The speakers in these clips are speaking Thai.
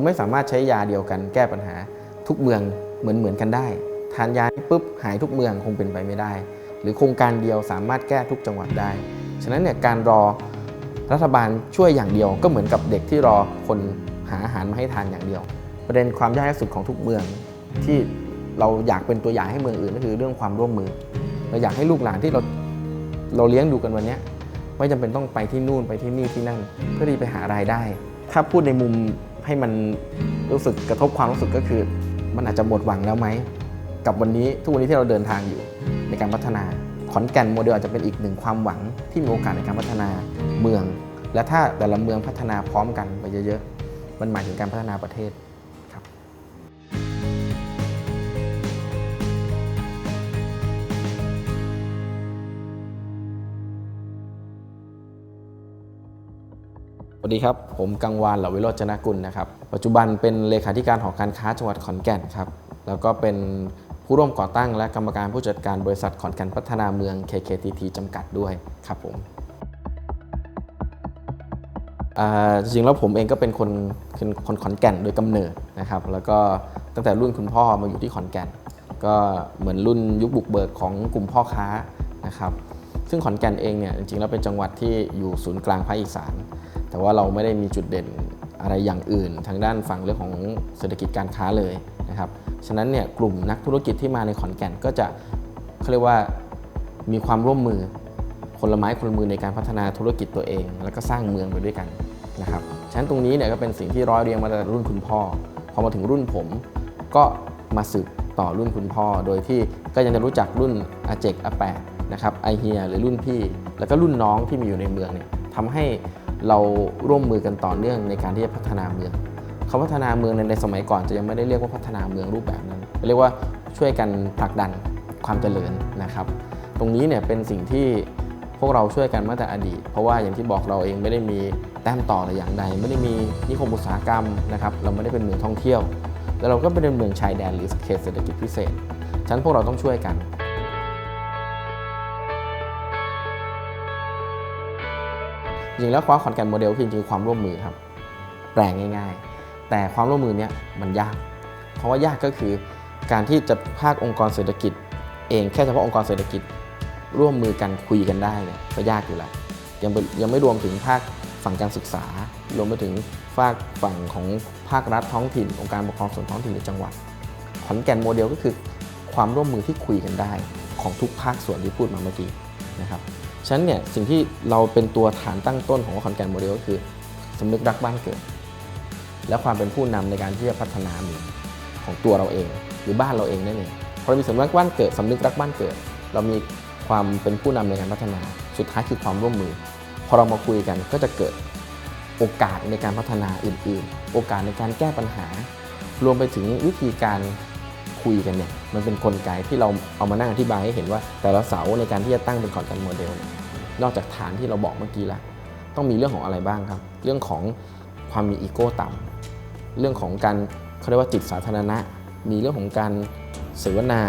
คุณไม่สามารถใช้ยาเดียวกันแก้ปัญหาทุกเมืองเหมือนเหมือนกันได้ ทานยานี้ปุ๊บหายทุกเมืองคงเป็นไปไม่ได้ หรือโครงการเดียวสามารถแก้ทุกจังหวัดได้ ฉะนั้นเนี่ยการรอรัฐบาลช่วยอย่างเดียวก็เหมือนกับเด็กที่รอคนหาอาหารมาให้ทานอย่างเดียว ประเด็นความยากที่สุดของทุกเมือง ที่เราอยากเป็นตัวอย่างให้เมืองอื่นก็คือเรื่องความร่วมมือ เราอยากให้ลูกหลานที่เราเราเลี้ยงดูกันวันนี้ไม่จำเป็นต้องไปที่นู่นไปที่นี่ที่นั่น เพื่อที่ไปหารายได้ ถ้าพูดในมุม ให้มันรู้สึกกระทบความรู้สึกก็คือ มันอาจจะหมดหวังแล้วไหม กับวันนี้ทุกวันนี้ที่เราเดินทางอยู่ในการพัฒนาขอนแก่นโมเดลอาจจะเป็นอีกหนึ่งความหวังที่มีโอกาสในการพัฒนาเมือง และถ้าแต่ละเมืองพัฒนาพร้อมกันไปเยอะๆมันหมายถึงการพัฒนาประเทศ สวัสดีครับ ผมกังวานเหลาวิโรจนกุลนะครับ ปัจจุบันเป็นเลขาธิการหอการค้าจังหวัดขอนแก่นครับ แล้วก็เป็นผู้ร่วมก่อตั้งและกรรมการผู้จัดการบริษัทขอนแก่นพัฒนาเมือง KKTT จำกัดด้วยครับผมจริงๆแล้วผมเองก็เป็นคนเป็นคนขอนแก่นโดยกำเนิดนะครับ แล้วก็ตั้งแต่รุ่นคุณพ่อมาอยู่ที่ขอนแก่น ก็เหมือนรุ่นยุคบุกเบิกของกลุ่มพ่อค้านะครับ ซึ่งขอนแก่นเองเนี่ยจริงๆแล้วเป็นจังหวัดที่อยู่ศูนย์กลางภาคอีสาน แต่ว่าเราไม่ได้มีจุดเด่นอะไรอย่างอื่น ทางด้านฝั่งเรื่องของเศรษฐกิจการค้าเลยนะครับฉะนั้นเนี่ยกลุ่มนักธุรกิจที่มาในขอนแก่นก็จะเขาเรียกว่ามีความร่วมมือคนละไม้คนละมือในการพัฒนาธุรกิจตัวเอง แล้วก็สร้างเมืองไปด้วยกันนะครับฉะนั้นตรงนี้เนี่ยก็เป็นสิ่งที่ร้อยเรียงมาตั้งแต่รุ่นคุณพ่อ พอมาถึงรุ่นผม ก็มาสืบต่อรุ่นคุณพ่อ โดยที่ก็ยังจะรู้จักรุ่นอาเจกอาแปะนะครับไอเฮียหรือรุ่นพี่ แล้วก็รุ่นน้องที่มีอยู่ในเมืองเนี่ยทำให้ เราร่วมมือกันต่อเนื่องในการที่จะพัฒนาเมืองคำพัฒนาเมืองในในสมัยก่อนจะยังไม่ได้เรียกว่าพัฒนาเมืองรูปแบบนั้น เรียกว่าช่วยกันผลักดันความเจริญนะครับ ตรงนี้เนี่ยเป็นสิ่งที่พวกเราช่วยกันมาแต่อดีต เพราะว่าอย่างที่บอกเราเองไม่ได้มีแต้มต่ออะไรอย่างใด ไม่ได้มีนิคมอุตสาหกรรมนะครับ เราไม่ได้เป็นเมืองท่องเที่ยว แล้วเราก็เป็นเมืองชายแดนหรือเขตเศรษฐกิจพิเศษ ฉะนั้นพวกเราต้องช่วยกัน จริงแล้วความขอนแก่นโมเดลคือจริงๆความร่วมมือครับแปลงง่าย ๆ แต่ความร่วมมือเนี้ยมันยาก เพราะว่ายากก็คือการที่จะภาคองค์กรเศรษฐกิจ เองแค่เฉพาะองค์กรเศรษฐกิจ ร่วมมือกันคุยกันได้เนี่ยก็ยากอยู่แล้วยังไม่ยังไม่รวมถึงภาคฝั่งการศึกษา รวมไปถึงภาคฝั่งของภาครัฐท้องถิ่น องค์การปกครองส่วนท้องถิ่นในจังหวัดขอนแก่นโมเดลก็คือความร่วมมือที่คุยกันได้ของทุกภาคส่วนที่พูดมาเมื่อกี้นะครับ ฉะนั้นเนี่ยสิ่งที่เราเป็นตัวฐานตั้งต้นของขอนแก่นโมเดลก็คือสำนึกรักบ้านเกิด และความเป็นผู้นำในการที่จะพัฒนาเมืองของตัวเราเอง หรือบ้านเราเองนั่นเองพอเรามีสำนึกรักบ้านเกิดสำนึกรักบ้านเกิด เรามีความเป็นผู้นำในการพัฒนา สุดท้ายคือความร่วมมือ พอเรามาคุยกันก็จะเกิดโอกาสในการพัฒนาอื่น ๆ โอกาสในการแก้ปัญหารวมไปถึงวิธีการ คุยกันเนี่ยมันเป็นนกลไกที่เราเอามานั่งอธิบายให้เห็นว่า แต่ละเสาในการที่จะตั้งเป็นคอนแกนโมเดลเนี่ยนอกจากฐานที่เราบอกเมื่อกี้แล้วต้องมีเรื่องของอะไรบ้างครับ เรื่องของความมีอีโก้ต่ำเรื่องของการเขาเรียกว่าจิตสาธารณะ มีเรื่องของการเสวนา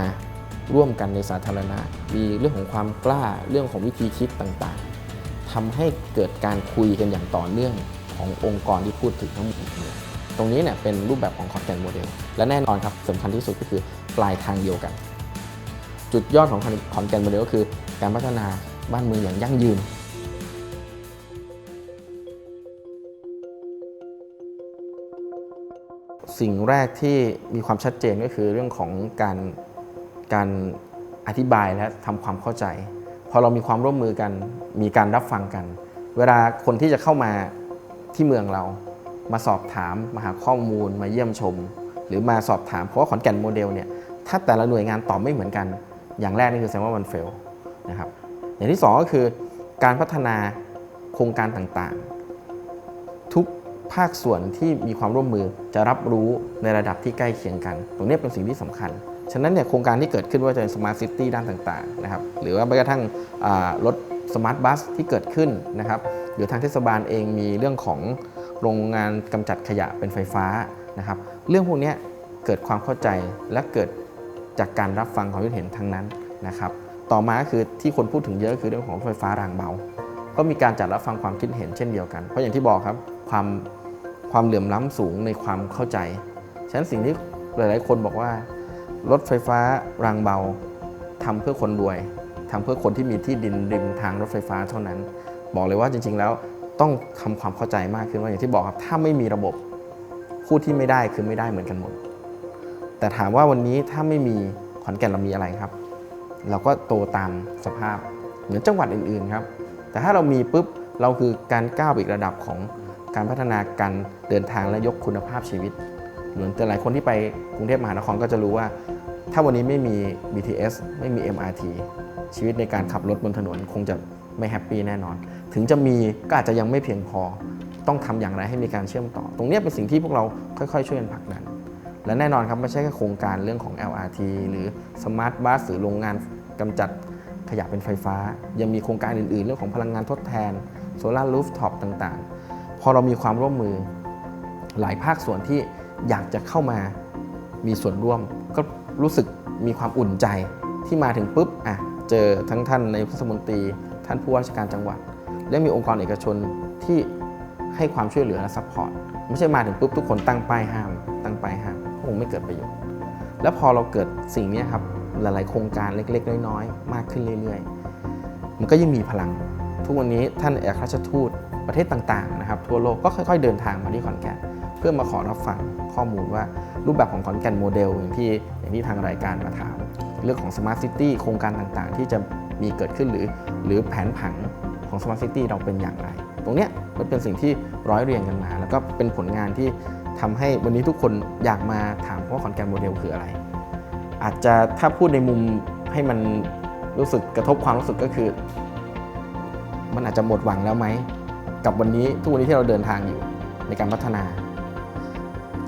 ร่วมกันในสาธารณะ มีเรื่องของความกล้าเรื่องของวิธีคิดต่างๆทำให้เกิดการคุยกันอย่างต่อเนื่องขององค์กรที่พูดถึงทั้งหมดเลย รงนี้เนี่ยเป็นรูปแบบของคอนแกนโมเดลและแน่นอนครับสำคัญที่สุดก็คือปลายทางเดียวกัน จุดยอดของคอนแกนโมเดลก็คือการพัฒนาบ้านเมืองอย่างยั่งยืนสิ่งแรกที่มีความชัดเจนก็คือเรื่องของการการอธิบายและทำความเข้าใจ พอเรามีความร่วมมือกัน มีการรับฟังกัน เวลาคนที่จะเข้ามาที่เมืองเรา มาสอบถามมาหาข้อมูลมาเยี่ยมชม หรือมาสอบถามเพราะว่าขอนแก่นโมเดลเนี่ยถ้าแต่ละหน่วยงานตอบไม่เหมือนกัน อย่างแรกนี่คือแสดงว่ามันเฟลนะครับอย่างที่สองก็คือการพัฒนาโครงการต่างๆ ทุกภาคส่วนที่มีความร่วมมือจะรับรู้ในระดับที่ใกล้เคียงกัน ตรงนี้เป็นสิ่งที่สำคัญ ฉะนั้นเนี่ยโครงการที่เกิดขึ้นว่าจะเป็นสมาร์ทซิตี้ด้านต่างๆนะครับหรือว่าแม้กระทั่งรถสมาร์ทบัสที่เกิดขึ้นนะครับหรือทางเทศบาลเองมีเรื่องของ โรงงานกำจัดขยะเป็นไฟฟ้านะครับ เรื่องพวกนี้เกิดความเข้าใจและเกิดจากการรับฟังความคิดเห็นทั้งนั้นนะครับ ต่อมาก็คือที่คนพูดถึงเยอะคือเรื่องของไฟฟ้ารางเบา ก็มีการจัดรับฟังความคิดเห็นเช่นเดียวกัน เพราะอย่างที่บอกครับความคความเหลื่อมล้ำสูงในความเข้าใจ ฉะนั้นสิ่งที่หลาย ๆ คนบอกว่ารถไฟฟ้ารางเบาทำเพื่อคนรวยทำเพื่อคนที่มีที่ดินริมทางรถไฟฟ้าเท่านั้น บอกเลยว่าจริง ๆ แล้ว ต้องทำความเข้าใจมากขึ้นว่าอย่างที่บอกครับ ถ้าไม่มีระบบคู่ที่ไม่ได้คือไม่ได้เหมือนกันหมด แต่ถามว่าวันนี้ถ้าไม่มีขอนแก่นเรามีอะไรครับ เราก็โตตามสภาพเหมือนจังหวัดอื่นๆครับ แต่ถ้าเรามีปุ๊บเราคือการก้าวอีกระดับของการพัฒนาการเดินทางและยกคุณภาพชีวิตเหมือนแต่หลายคนที่ไปกรุงเทพมหานครก็จะรู้ว่า ถ้าวันนี้ไม่มี BTS ไม่มี MRT ชีวิตในการขับรถบนถนนคงจะ ไม่แฮปปี้แน่นอน ถึงจะมีก็อาจจะยังไม่เพียงพอ ต้องทำอย่างไรให้มีการเชื่อมต่อ ตรงนี้เป็นสิ่งที่พวกเราค่อยๆ ช่วยกันผลักดัน และแน่นอนครับไม่ใช่แค่โครงการเรื่องของ LRT หรือ Smart Bus หรือโรงงานกำจัดขยะเป็นไฟฟ้า ยังมีโครงการอื่นๆ เรื่องของพลังงานทดแทนโซลารูฟท็อปต่างๆ พอเรามีความร่วมมือ หลายภาคส่วนที่อยากจะเข้ามามีส่วนร่วม ก็รู้สึกมีความอุ่นใจที่มาถึงปุ๊บอะเจอทั้งท่านในายกเทศมนตรี ท่านผู้ว่าราชการจังหวัด และมีองค์กรเอกชนที่ให้ความช่วยเหลือและซัพพอร์ตไม่ใช่มาถึงปุ๊บทุกคนตั้งป้ายห้าม ตั้งป้ายห้ามคงไม่เกิดประโยชน์ แล้วพอเราเกิดสิ่งนี้ครับหลาย ๆ โครงการเล็ก ๆ น้อย ๆ มากขึ้นเรื่อย ๆ มันก็ยิ่งมีพลัง ทุกวันนี้ท่านเอกรราชทูตประเทศต่าง ๆ นะครับ ทั่วโลกก็ค่อย ๆ เดินทางมาที่ขอนแก่นเพื่อมาขอรับฟังข้อมูลว่ารูปแบบของขอนแก่นโมเดลอย่างที่อย่างที่ทางรายการมาถาม เรื่องของสมาร์ทซิตี้โครงการต่าง ๆ ที่จะมีเกิดขึ้นหรือ หรือแผนผังของสมาร์ทซิตี้เราเป็นอย่างไร ตรงเนี้ยมันเป็นสิ่งที่ร้อยเรียงกันมา แล้วก็เป็นผลงานที่ทำให้วันนี้ทุกคนอยากมาถามว่าขอนแก่นโมเดลคืออะไร อาจจะถ้าพูดในมุมให้มันรู้สึกกระทบความรู้สึกก็คือ มันอาจจะหมดหวังแล้วไหม กับวันนี้ทุกวันนี้ที่เราเดินทางอยู่ในการพัฒนา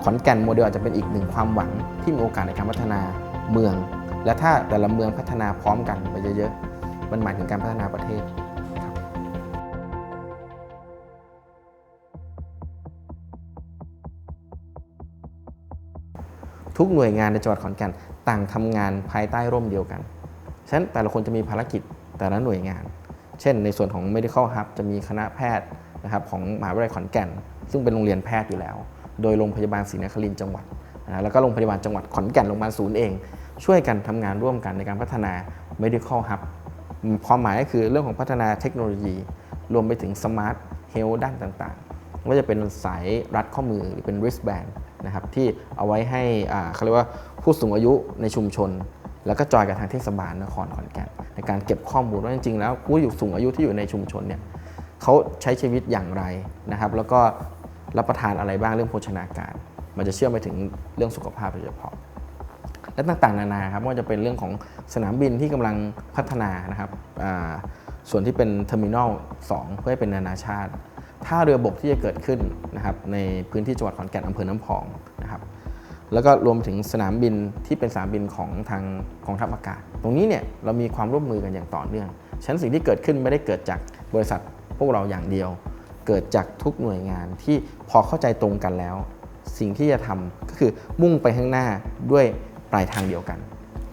ขอนแก่นโมเดลอาจจะเป็นอีกหนึ่งความหวังที่มีโอกาสในการพัฒนาเมือง และถ้าแต่ละเมืองพัฒนาพร้อมกันไปเยอะๆ มันหมายถึงการพัฒนาประเทศทุกหน่วยงานในจังหวัดขอนแก่นต่างทำงานภายใต้ร่มเดียวกัน ฉะนั้นแต่ละคนจะมีภารกิจแต่ละหน่วยงาน เช่น ในส่วนของ medical hub จะมีคณะแพทย์นะครับของมหาวิทยาลัยขอนแก่น ซึ่งเป็นโรงเรียนแพทย์อยู่แล้ว โดยโรงพยาบาลศรีนครินทร์จังหวัดนะแล้วก็โรงพยาบาลจังหวัดขอนแก่นโรงพยาบาลศูนย์เอง ช่วยกันทำงานร่วมกันในการพัฒนา medical hub ความหมายก็คือเรื่องของพัฒนาเทคโนโลยี รวมไปถึง smart health ด้านต่างๆไม่ว่าจะเป็นสายรัดข้อมือหรือเป็น wristband นะครับที่เอาไว้ให้เขาเรียกว่าผู้สูงอายุในชุมชน แล้วก็จอยกับทางเทศบาลนครขอนแก่นในการเก็บข้อมูลว่าจริงๆ แล้วผู้อยู่สูงอายุที่อยู่ในชุมชนเนี่ยเขาใช้ชีวิตอย่างไรนะครับ แล้วก็รับประทานอะไรบ้างเรื่องโภชนาการ มันจะเชื่อมไปถึงเรื่องสุขภาพโดยเฉพาะ และต่างๆ นานาครับว่าจะเป็นเรื่องของสนามบินที่กำลังพัฒนานะครับส่วนที่เป็นเทอร์มินอล2เพื่อให้เป็นนานาชาติท่าเรือบกที่จะเกิดขึ้นนะครับในพื้นที่จังหวัดขอนแก่นอำเภอน้ำพองนะครับแล้วก็รวมถึงสนามบินที่เป็นสนามบินของทางกองทัพอากาศ ตรงนี้เนี่ยเรามีความร่วมมือกันอย่างต่อเนื่องฉะนั้นสิ่งที่เกิดขึ้นไม่ได้เกิดจากบริษัทพวกเราอย่างเดียว เกิดจากทุกหน่วยงานที่พอเข้าใจตรงกันแล้ว สิ่งที่จะทำก็คือมุ่งไปข้างหน้าด้วย ปลายทางเดียวกัน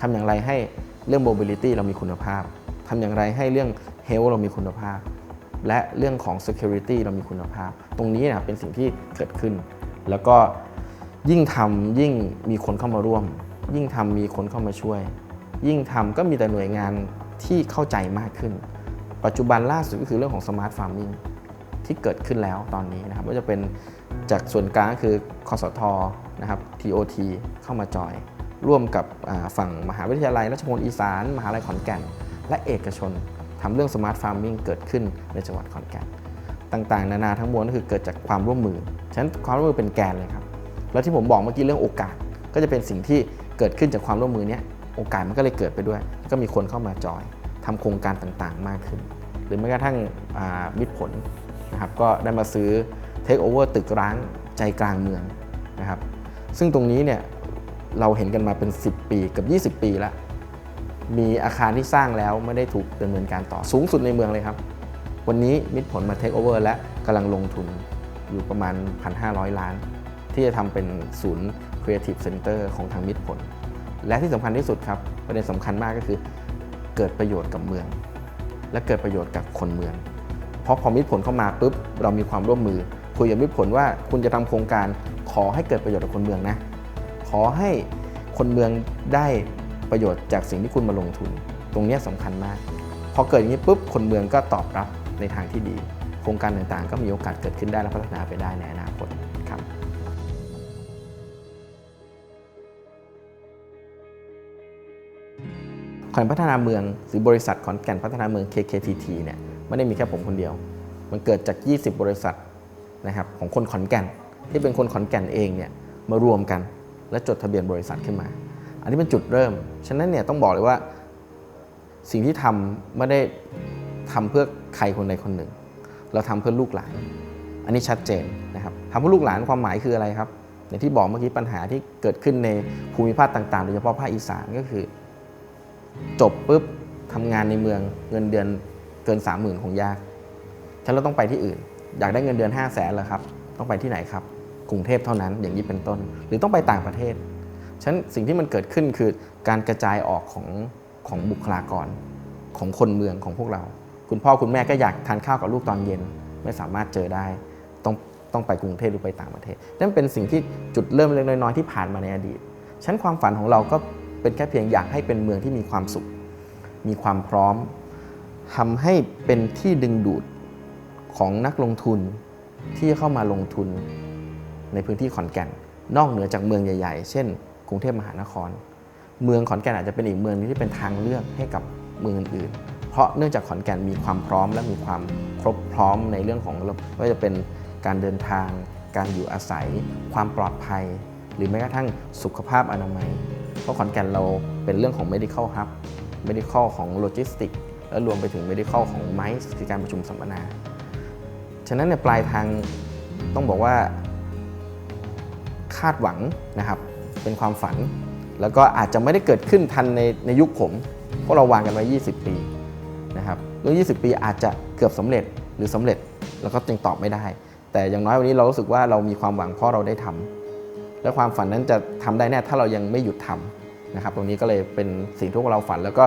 ทำอย่างไรให้เรื่อง mobility เรามีคุณภาพทำอย่างไรให้เรื่อง health เรามีคุณภาพ และเรื่องของ security เรามีคุณภาพ ตรงนี้นะเป็นสิ่งที่เกิดขึ้น แล้วก็ยิ่งทำยิ่งมีคนเข้ามาร่วม ยิ่งทำมีคนเข้ามาช่วย ยิ่งทำก็มีแต่หน่วยงานที่เข้าใจมากขึ้น ปัจจุบันล่าสุดก็คือเรื่องของ smart farming ที่เกิดขึ้นแล้วตอนนี้นะครับว่าจะเป็นจากส่วนกลางคือคอสทนะครับ TOT เข้ามาจอย ร่วมกับฝั่งมหาวิทยาลัยราชมงคลอีสาน มหาลัยขอนแก่น และเอกชนทำเรื่อง smart farming เกิดขึ้นในจังหวัดขอนแก่นต่างๆ นานาทั้งมวลก็คือเกิดจากความร่วมมือ ฉะนั้นความร่วมมือเป็นแกนเลยครับ แล้วที่ผมบอกเมื่อกี้เรื่องโอกาส ก็จะเป็นสิ่งที่เกิดขึ้นจากความร่วมมือเนี้ยโอกาสมันก็เลยเกิดไปด้วย ก็มีคนเข้ามาจอยทำโครงการต่างๆ มากขึ้น หรือแม้กระทั่งมิตรผลนะครับก็ได้มาซื้อเทคโอเวอร์ตึกร้างใจกลางเมืองนะครับซึ่งตรงนี้เนี่ย เราเห็นกันมาเป็น 10 ปีกับ 20 ปีแล้ว มีอาคารที่สร้างแล้วไม่ได้ถูกดำเนินการต่อสูงสุดในเมืองเลยครับ วันนี้มิตรผลมาเทคโอเวอร์และกำลังลงทุนอยู่ประมาณ 1,500 ล้าน ที่จะทำเป็นศูนย์ Creative Center ของทางมิตรผล และที่สำคัญที่สุดครับ ประเด็นสำคัญมากก็คือ เกิดประโยชน์กับเมือง และเกิดประโยชน์กับคนเมือง เพราะพอมิตรผลเข้ามาปุ๊บเรามีความร่วมมือคุยกับวิตรผลว่าคุณจะทำโครงการขอให้เกิดประโยชน์กับคนเมืองนะ ขอให้คนเมืองได้ประโยชน์จากสิ่งที่คุณมาลงทุน ตรงนี้ยสำคัญมาก พอเกิดอย่างนี้ปุ๊บคนเมืองก็ตอบรับในทางที่ดี โครงการต่างๆ ก็มีโอกาสเกิดขึ้นได้และพัฒนาไปได้ในอนาคตครับขอนแก่นพัฒนาเมืองหรือบริษัทขอนแก่นพัฒนาเมือง KKTT เนี่ยไม่ได้มีแค่ผมคนเดียว มันเกิดจาก 20 บริษัทนะครับของคนขอนแก่น ที่เป็นคนขอนแก่นเองเนี่ยมารวมกัน และจดทะเบียนบริษัทขึ้นมา อันนี้เป็นจุดเริ่ม ฉะนั้นเนี่ยต้องบอกเลยว่า สิ่งที่ทำไม่ได้ทำเพื่อใครคนใดคนหนึ่ง เราทำเพื่อลูกหลาน อันนี้ชัดเจนนะครับทำเพื่อลูกหลานความหมายคืออะไรครับอย่างที่บอกเมื่อกี้ปัญหาที่เกิดขึ้นในภูมิภาคต่างๆ โดยเฉพาะภาคอีสานก็คือ จบปุ๊บทำงานในเมืองเงินเดือนเกิน 3 0,000 คงยากฉะนันเราต้องไปที่อื่น อยากได้เงินเดือน 5 0 0แสนเหรอครับ ต้องไปที่ไหนครับ กรุงเทพเท่านั้นอย่างนี้เป็นต้น หรือต้องไปต่างประเทศฉะนั้นสิ่งที่มันเกิดขึ้นคือการกระจายออกของของบุคลากรของคนเมืองของพวกเรา คุณพ่อคุณแม่ก็อยากทานข้าวกับลูกตอนเย็นไม่สามารถเจอได้ต้องต้องไปกรุงเทพหรือไปต่างประเทศ นั่นเป็นสิ่งที่จุดเริ่มเล็กน้อยที่ผ่านมาในอดีตฉันความฝันของเราก็เป็นแค่เพียงอยากให้เป็นเมืองที่มีความสุข มีความพร้อมทำให้เป็นที่ดึงดูดของนักลงทุนที่จะเข้ามาลงทุน ในพื้นที่ขอนแก่น นอกเหนือจากเมืองใหญ่ ๆ เช่น กรุงเทพมหานคร เมืองขอนแก่นอาจจะเป็นอีกเมืองหนึงที่เป็นทางเลือกให้กับเมืองอื่นๆ เพราะเนื่องจากขอนแก่นมีความพร้อมและมีความครบพร้อมในเรื่องของไม่ว่าจะเป็นการเดินทาง การอยู่อาศัย ความปลอดภัย หรือแม้กระทั่งสุขภาพอนามัย เพราะขอนแก่นเราเป็นเรื่องของ medical hub medical ของ logistics และรวมไปถึง medical ของ MICE คือการประชุมสัมมนา ฉะนั้นในปลายทางต้องบอกว่า คาดหวังนะครับ เป็นความฝัน แล้วก็อาจจะไม่ได้เกิดขึ้นทันในในยุคผมเพราะเราวางกันไว้ 20 ปีนะครับเรื่อง 20 ปีอาจจะเกือบสำเร็จหรือสำเร็จแล้วก็ยังตอบไม่ได้ แต่อย่างน้อยวันนี้เรารู้สึกว่าเรามีความหวังเพราะเราได้ทำและความฝันนั้นจะทำได้แน่ถ้าเรายังไม่หยุดทำนะครับ ตรงนี้ก็เลยเป็นสิ่งที่พวกเราฝัน แล้วก็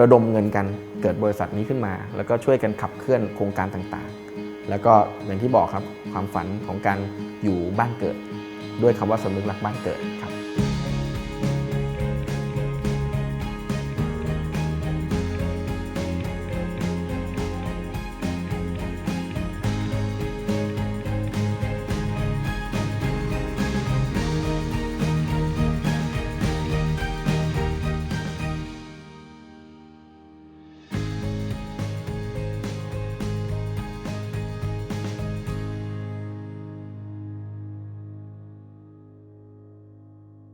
ระดมเงินกันเกิดบริษัทนี้ขึ้นมา แล้วก็ช่วยกันขับเคลื่อนโครงการต่างๆ แล้วก็อย่างที่บอกครับความฝันของการอยู่บ้านเกิด ด้วยคำว่าสำนึกรักบ้านเกิด